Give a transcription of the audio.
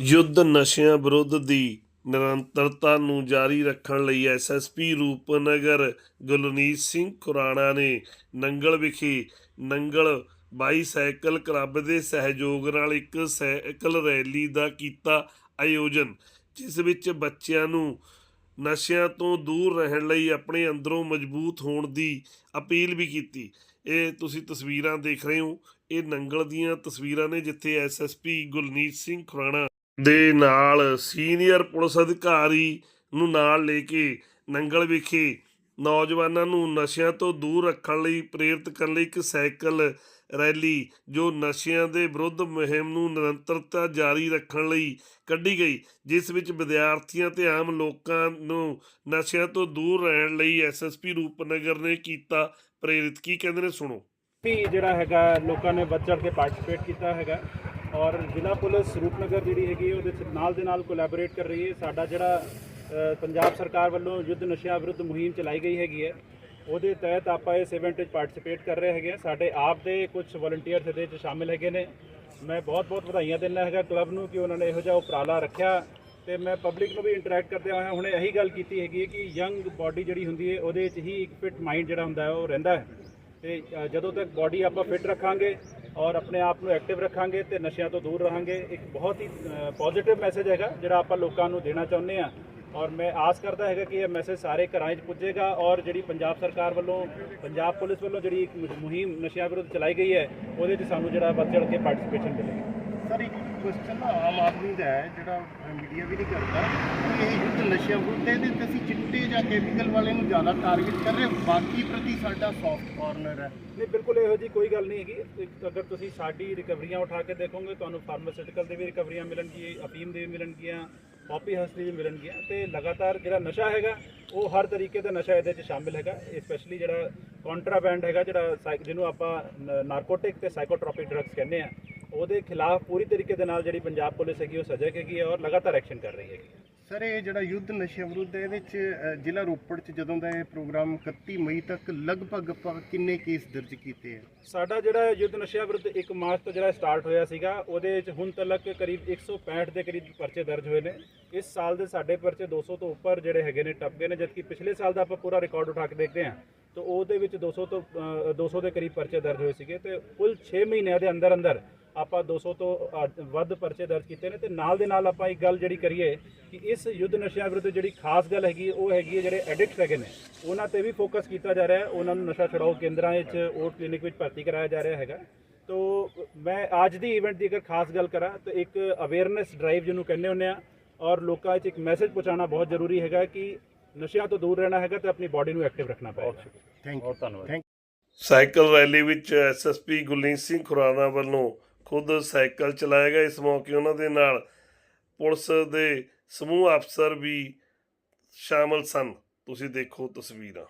ਯੁੱਧ ਨਸ਼ਿਆਂ ਵਿਰੁੱਧ ਦੀ ਨਿਰੰਤਰਤਾ ਨੂੰ ਜਾਰੀ ਰੱਖਣ ਲਈ ਐਸਐਸਪੀ ਰੂਪਨਗਰ ਗੁਲਨੀਤ ਸਿੰਘ ਖੁਰਾਣਾ ਨੇ ਨੰਗਲ ਵਿਖੇ ਨੰਗਲ ਬਾਈਸਾਈਕਲ ਕਲੱਬ ਦੇ ਸਹਿਯੋਗ ਨਾਲ ਇੱਕ ਸਾਈਕਲ ਰੈਲੀ ਦਾ ਕੀਤਾ ਆਯੋਜਨ, ਜਿਸ ਵਿੱਚ ਬੱਚਿਆਂ ਨੂੰ ਨਸ਼ਿਆਂ ਤੋਂ ਦੂਰ ਰਹਿਣ ਲਈ ਆਪਣੇ ਅੰਦਰੋਂ ਮਜ਼ਬੂਤ ਹੋਣ ਦੀ ਅਪੀਲ ਵੀ ਕੀਤੀ। ਇਹ ਤੁਸੀਂ ਤਸਵੀਰਾਂ ਦੇਖ ਰਹੇ ਹੋ। ਇਹ ਨੰਗਲ ਦੀਆਂ ਤਸਵੀਰਾਂ ਨੇ ਜਿੱਥੇ ਐਸਐਸਪੀ ਗੁਲਨੀਤ ਸਿੰਘ ਖੁਰਾਣਾ ਦੇ ਨਾਲ ਸੀਨੀਅਰ ਪੁਲਿਸ ਅਧਿਕਾਰੀ ਨੂੰ ਨਾਲ ਲੈ ਕੇ ਨੰਗਲ ਵਿਖੇ ਨੌਜਵਾਨਾਂ ਨੂੰ ਨਸ਼ਿਆਂ ਤੋਂ ਦੂਰ ਰੱਖਣ ਲਈ, ਪ੍ਰੇਰਿਤ ਕਰਨ ਲਈ ਇੱਕ ਸਾਈਕਲ ਰੈਲੀ, ਜੋ ਨਸ਼ਿਆਂ ਦੇ ਵਿਰੁੱਧ ਮੁਹਿੰਮ ਨੂੰ ਨਿਰੰਤਰਤਾ ਜਾਰੀ ਰੱਖਣ ਲਈ ਕੱਢੀ ਗਈ, ਜਿਸ ਵਿੱਚ ਵਿਦਿਆਰਥੀਆਂ ਤੇ ਆਮ ਲੋਕਾਂ ਨੂੰ ਨਸ਼ਿਆਂ ਤੋਂ ਦੂਰ ਰਹਿਣ ਲਈ ਐਸਐਸਪੀ ਰੂਪਨਗਰ ਨੇ ਕੀਤਾ ਪ੍ਰੇਰਿਤ। ਕੀ ਕਹਿੰਦੇ ਨੇ ਸੁਣੋ। ਵੀ ਜਿਹੜਾ ਹੈਗਾ, ਲੋਕਾਂ ਨੇ ਵੱਧ ਚੜ ਕੇ ਪਾਰਟਿਸਿਪੇਟ ਕੀਤਾ ਹੈਗਾ। ਔਰ ਜ਼ਿਲ੍ਹਾ ਪੁਲਿਸ ਰੂਪਨਗਰ ਜਿਹੜੀ ਹੈਗੀ ਉਹਦੇ ਚ ਨਾਲ ਦੇ ਨਾਲ ਕੋਲੈਬੋਰੇਟ ਕਰ ਰਹੀ ਹੈ। ਸਾਡਾ ਜਿਹੜਾ ਪੰਜਾਬ ਸਰਕਾਰ ਵੱਲੋਂ ਯੁੱਧ ਨਸ਼ਿਆਂ ਵਿਰੁੱਧ ਮੁਹਿੰਮ ਚਲਾਈ ਗਈ ਹੈਗੀ ਹੈ। ਉਹਦੇ ਤਹਿਤ ਆਪਾਂ ਇਸ ਇਵੈਂਟ ਵਿੱਚ ਪਾਰਟਿਸਿਪੇਟ ਕਰ ਰਹੇ ਹੈਗੇ ਹਾਂ। ਸਾਡੇ ਆਪ ਦੇ ਕੁਝ ਵਲੰਟੀਅਰਸ ਇਹਦੇ ਵਿੱਚ ਸ਼ਾਮਿਲ ਹੈਗੇ ਨੇ। ਮੈਂ ਬਹੁਤ-ਬਹੁਤ ਵਧਾਈਆਂ ਦਿੰਦਾ ਹੈਗਾ ਕਲੱਬ ਨੂੰ ਕਿ ਉਹਨਾਂ ਨੇ ਇਹੋ ਜਿਹਾ ਉਪਰਾਲਾ ਰੱਖਿਆ। ਤੇ ਮੈਂ ਪਬਲਿਕ ਨੂੰ ਵੀ ਇੰਟਰੈਕਟ ਕਰਦੇ ਹੋਇਆ, ਹੁਣੇ ਇਹੀ ਗੱਲ ਕੀਤੀ ਹੈਗੀ ਹੈ ਕਿ ਯੰਗ ਬਾਡੀ ਜਿਹੜੀ ਹੁੰਦੀ ਹੈ, ਉਹਦੇ ਵਿੱਚ ਹੀ ਇੱਕ ਫਿਟ ਮਾਈਂਡ ਜਿਹੜਾ ਹੁੰਦਾ ਹੈ, ਉਹ ਰਹਿੰਦਾ ਹੈ। ਤੇ ਜਦੋਂ ਤੱਕ ਬਾਡੀ ਆਪਾਂ ਫਿਟ ਰੱਖਾਂਗੇ ਔਰ ਆਪਣੇ ਆਪ ਨੂੰ ਐਕਟਿਵ ਰੱਖਾਂਗੇ ਤੇ ਨਸ਼ਿਆਂ ਤੋਂ ਦੂਰ ਰਹਾਂਗੇ। ਇੱਕ ਬਹੁਤ ਹੀ ਪੋਜ਼ਿਟਿਵ ਮੈਸੇਜ ਹੈਗਾ, ਜਿਹੜਾ ਆਪਾਂ ਲੋਕਾਂ ਨੂੰ ਦੇਣਾ ਚਾਹੁੰਦੇ ਆ ਔਰ ਮੈਂ ਆਸ ਕਰਦਾ ਹੈਗਾ ਕਿ ਇਹ ਮੈਸੇਜ ਸਾਰੇ ਘਰਾਂ 'ਚ ਪੁੱਜੇਗਾ ਔਰ ਜਿਹੜੀ ਪੰਜਾਬ ਸਰਕਾਰ ਵੱਲੋਂ, ਪੰਜਾਬ ਪੁਲਿਸ ਵੱਲੋਂ ਜਿਹੜੀ ਇੱਕ ਮੁਹਿੰਮ ਨਸ਼ਿਆਂ ਵਿਰੁੱਧ ਚਲਾਈ ਗਈ ਹੈ, ਉਹਦੇ 'ਚ ਸਾਨੂੰ ਜਿਹੜਾ ਵੱਧ ਚੜ੍ਹ ਕੇ ਪਾਰਟਿਸਿਪੇਸ਼ਨ ਮਿਲੇਗੀ। ਸਰ ਇੱਕ ਕੁਐਸਚਨ ਆਮ ਆਦਮੀ ਦਾ ਹੈ ਜਿਹੜਾ ਮੀਡੀਆ ਵੀ ਨਹੀਂ ਕਰਦਾ। ਕਿ ਇਹ ਯੁੱਧ ਨਸ਼ਿਆਂ ਵਿਰੁੱਧ ਹੈ, ਤੇ ਅਸੀਂ ਚਿੱਟੇ ਜਾਂ ਕੈਮੀਕਲ ਵਾਲੇ ਨੂੰ ਜ਼ਿਆਦਾ ਟਾਰਗੇਟ ਕਰ ਰਹੇ ਬਾਕੀ ਪ੍ਰਤੀ ਸਾਡਾ ਸੌਫਟ ਕਾਰਨਰ ਹੈ। ਨਹੀਂ ਬਿਲਕੁਲ ਇਹੋ ਜੀ ਕੋਈ ਗੱਲ ਨਹੀਂ ਹੈਗੀ। ਅਗਰ ਤੁਸੀਂ ਸਾਡੀ ਰਿਕਵਰੀਆਂ ਉਠਾ ਕੇ ਦੇਖੋਗੇ ਤੁਹਾਨੂੰ ਫਾਰਮਾਸਿਊਟੀਕਲ ਦੇ ਵੀ ਰਿਕਵਰੀਆਂ ਮਿਲਣਗੀਆਂ ਅਫੀਮ ਦੇ ਵੀ ਮਿਲਣਗੀਆਂ ਪੌਪੀ ਹਰਸ ਦੀ ਵੀ ਮਿਲਣਗੀਆਂ। ਤੇ ਲਗਾਤਾਰ ਜਿਹੜਾ ਨਸ਼ਾ ਹੈਗਾ ਉਹ ਹਰ ਤਰੀਕੇ ਦਾ ਨਸ਼ਾ ਇਹਦੇ 'ਚ ਸ਼ਾਮਿਲ ਹੈਗਾ। ਸਪੈਸ਼ਲੀ ਜਿਹੜਾ ਕੰਟਰਾਬੈਂਡ ਹੈਗਾ ਜਿਹੜਾ ਸਾਈਕ- ਜਿਹਨੂੰ ਆਪਾਂ ਨਾਰਕੋਟਿਕ ਤੇ ਸਾਈਕੋਟ੍ਰੋਪਿਕ ਡਰੱਗਸ ਕਹਿੰਦੇ ਆ ਉਹਦੇ ਖਿਲਾਫ ਪੂਰੀ ਤਰੀਕੇ ਦੇ ਨਾਲ ਜਿਹੜੀ ਪੰਜਾਬ ਪੁਲਿਸ ਹੈਗੀ ਉਹ ਸਜਗ ਹੈਗੀ ਹੈ ਔਰ ਲਗਾਤਾਰ ਐਕਸ਼ਨ ਕਰ ਰਹੀ ਹੈਗੀ ਸਰ ਇਹ ਜਿਹੜਾ ਯੁੱਧ ਨਸ਼ਿਆਂ ਵਿਰੁੱਧ ਇਹਦੇ ਵਿੱਚ ਜ਼ਿਲ੍ਹਾ ਰੋਪੜ 'ਚ ਜਦੋਂ ਦਾ ਇਹ ਪ੍ਰੋਗਰਾਮ 31 ਮਈ ਤੱਕ ਲਗਭਗ ਕਿੰਨੇ ਕੇਸ ਦਰਜ ਕੀਤੇ ਆ? ਸਾਡਾ ਜਿਹੜਾ ਯੁੱਧ ਨਸ਼ਿਆਂ ਵਿਰੁੱਧ 1 ਮਾਰਚ ਤੋਂ ਜਿਹੜਾ ਸਟਾਰਟ ਹੋਇਆ ਸੀਗਾ ਉਹਦੇ ਵਿੱਚ ਹੁਣ ਤੱਕ ਕਰੀਬ 165 ਦੇ ਕਰੀਬ ਪਰਚੇ ਦਰਜ ਹੋਏ ਨੇ। ਇਸ ਸਾਲ ਦੇ ਸਾਡੇ ਪਰਚੇ 200 ਤੋਂ ਉੱਪਰ ਜਿਹੜੇ ਹੈਗੇ ਨੇ ਟੱਪ ਗਏ ਨੇ ਜਦਕਿ ਪਿਛਲੇ ਸਾਲ ਦਾ ਆਪਾਂ ਪੂਰਾ ਰਿਕਾਰਡ ਉਠਾ ਕੇ ਦੇਖਦੇ ਹਾਂ ਤਾਂ ਉਹਦੇ ਵਿੱਚ 200 ਤੋਂ ਅ, 200 ਦੇ ਕਰੀਬ ਪਰਚੇ ਦਰਜ ਹੋਏ ਸੀਗੇ। ਤੇ ਕੁੱਲ 6 ਮਹੀਨਿਆਂ ਦੇ ਅੰਦਰ ਅੰਦਰ ਆਪਾਂ 200 ਤੋਂ ਅ, ਵੱਧ ਪਰਚੇ ਦਰਜ ਕੀਤੇ ਨੇ ਤੇ ਨਾਲ ਦੇ ਨਾਲ ਆਪਾਂ ਇੱਕ ਗੱਲ ਜਿਹੜੀ ਕਰੀਏ ਕਿ ਇਸ ਯੁੱਧ ਨਸ਼ਿਆਂ ਵਿਰੁੱਧ ਜਿਹੜੀ ਖਾਸ ਗੱਲ ਹੈਗੀ ਹੈ, ਉਹ ਹੈਗੀ ਹੈ ਜਿਹੜੇ ਐਡਿਕਟਸ ਹੈਗੇ ਨੇ ਉਹਨਾਂ ਤੇ ਵੀ ਫੋਕਸ ਕੀਤਾ ਜਾ ਰਿਹਾ ਹੈ। ਉਹਨਾਂ ਨੂੰ ਨਸ਼ਾ ਛੁਡਾਓ ਕੇਂਦਰਾਂ ਵਿੱਚ ਓਟ ਕਲੀਨਿਕ ਵਿੱਚ ਭਰਤੀ ਕਰਾਇਆ ਜਾ ਰਿਹਾ ਹੈਗਾ। ਤੋ ਮੈਂ ਅੱਜ ਦੀ ਇਵੈਂਟ ਦੀ ਅਗਰ ਖਾਸ ਗੱਲ ਕਰਾਂ ਤਾਂ ਇੱਕ ਅਵੇਅਰਨੈਸ ਡਰਾਈਵ ਜਿਹਨੂੰ ਕਹਿੰਦੇ ਹੁੰਦੇ ਆ ਔਰ ਲੋਕਾਂ ਵਿੱਚ ਇੱਕ ਮੈਸੇਜ ਪਹੁੰਚਾਉਣਾ ਬਹੁਤ ਜ਼ਰੂਰੀ ਹੈਗਾ ਕਿ ਨਸ਼ਿਆਂ ਤੋਂ ਦੂਰ ਰਹਿਣਾ ਹੈਗਾ ਤੇ ਆਪਣੀ ਬਾਡੀ ਨੂੰ ਐਕਟਿਵ ਰੱਖਣਾ ਪਏਗਾ। ਥੈਂਕ ਯੂ ਬਹੁਤ ਧੰਨਵਾਦ। ਥੈਂਕ ਸਾਈਕਲ ਰੈਲੀ ਵਿੱਚ ਐਸਐਸਪੀ ਗੁਰਲੀਨ ਸਿੰਘ ਖੁਰਾਣਾ ਵੱਲੋਂ ਖੁਦ ਸਾਈਕਲ ਚਲਾਏਗਾ ਇਸ ਮੌਕੇ ਉਹਨਾਂ ਦੇ ਨਾਲ ਪੁਲਿਸ ਦੇ ਸਮੂਹ ਅਫਸਰ ਵੀ ਸ਼ਾਮਲ ਸਨ। ਤੁਸੀਂ ਦੇਖੋ ਤਸਵੀਰਾਂ।